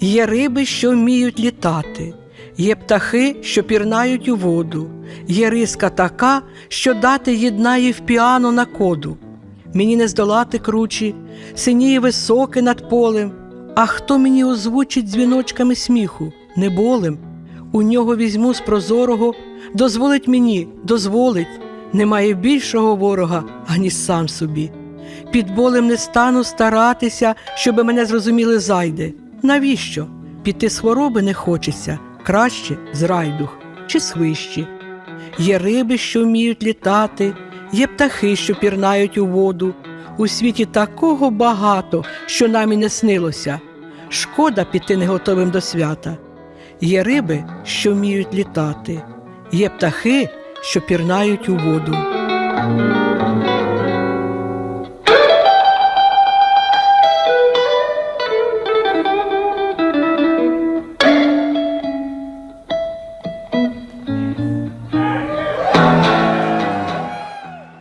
Є риби, що вміють літати, є птахи, що пірнають у воду, є риска така, що дати єднає в піано на коду. Мені не здолати кручі, синіє високе над полем. А хто мені озвучить дзвіночками сміху, не болем? У нього візьму з прозорого, дозволить мені, дозволить, немає більшого ворога, ані сам собі. Під болем не стану старатися, щоби мене зрозуміли зайде. Навіщо? Піти з хвороби не хочеться, краще з райдух чи свищі. Є риби, що вміють літати, є птахи, що пірнають у воду. У світі такого багато, що нам і не снилося. Шкода піти не готовим до свята. Є риби, що вміють літати, є птахи, що пірнають у воду.